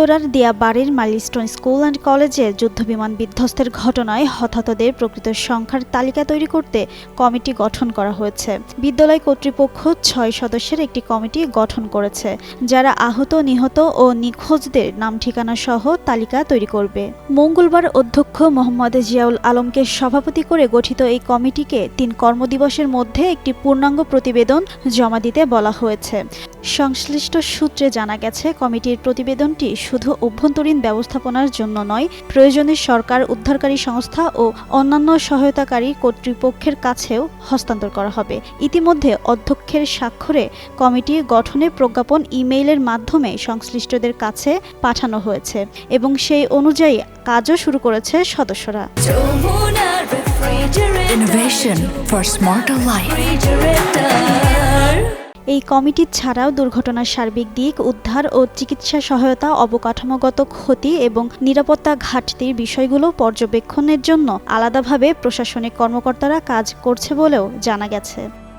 উত্তরার দিয়াবাড়ির milestone school and কলেজে যুদ্ধবিমান বিধ্বস্তের ঘটনায় হতাহতদের প্রকৃত সংখ্যার তালিকা তৈরি করতে কমিটি গঠন করা হয়েছে। বিদ্যালয় কর্তৃপক্ষ ছয় সদস্যের একটি কমিটি গঠন করেছে, যারা আহত, নিহত ও নিখোঁজদের নাম ঠিকানা সহ তালিকা তৈরি করবে। মঙ্গলবার অধ্যক্ষ মোহাম্মদ জিয়াউল আলমকে সভাপতি করে গঠিত এই কমিটিকে তিন কর্মদিবসের মধ্যে একটি পূর্ণাঙ্গ প্রতিবেদন জমা দিতে বলা হয়েছে। সংশ্লিষ্ট সূত্রে জানা গেছে কমিটির প্রতিবেদনটি শুধু অভ্যন্তরীণ ব্যবস্থাপনার জন্য নয় প্রয়োজনে সরকার উদ্ধারকারী সংস্থা ও অন্যান্য সহায়তাকারী কর্তৃপক্ষের কাছেও হস্তান্তর করা হবে। ইতিমধ্যে অধ্যক্ষের স্বাক্ষরে কমিটি গঠনে প্রজ্ঞাপন ইমেইলের মাধ্যমে সংশ্লিষ্টদের কাছে পাঠানো হয়েছে এবং সেই অনুযায়ী কাজও শুরু করেছে সদস্যরা। Innovation for smarter life. এই কমিটি ছাড়াও দুর্ঘটনার সার্বিক দিক, উদ্ধার ও চিকিৎসা সহায়তা, অবকাঠামোগত ক্ষতি এবং নিরাপত্তা ঘাটতির বিষয়গুলো পর্যবেক্ষণের জন্য আলাদাভাবে প্রশাসনিক কর্মকর্তারা কাজ করছে বলেও জানা গেছে।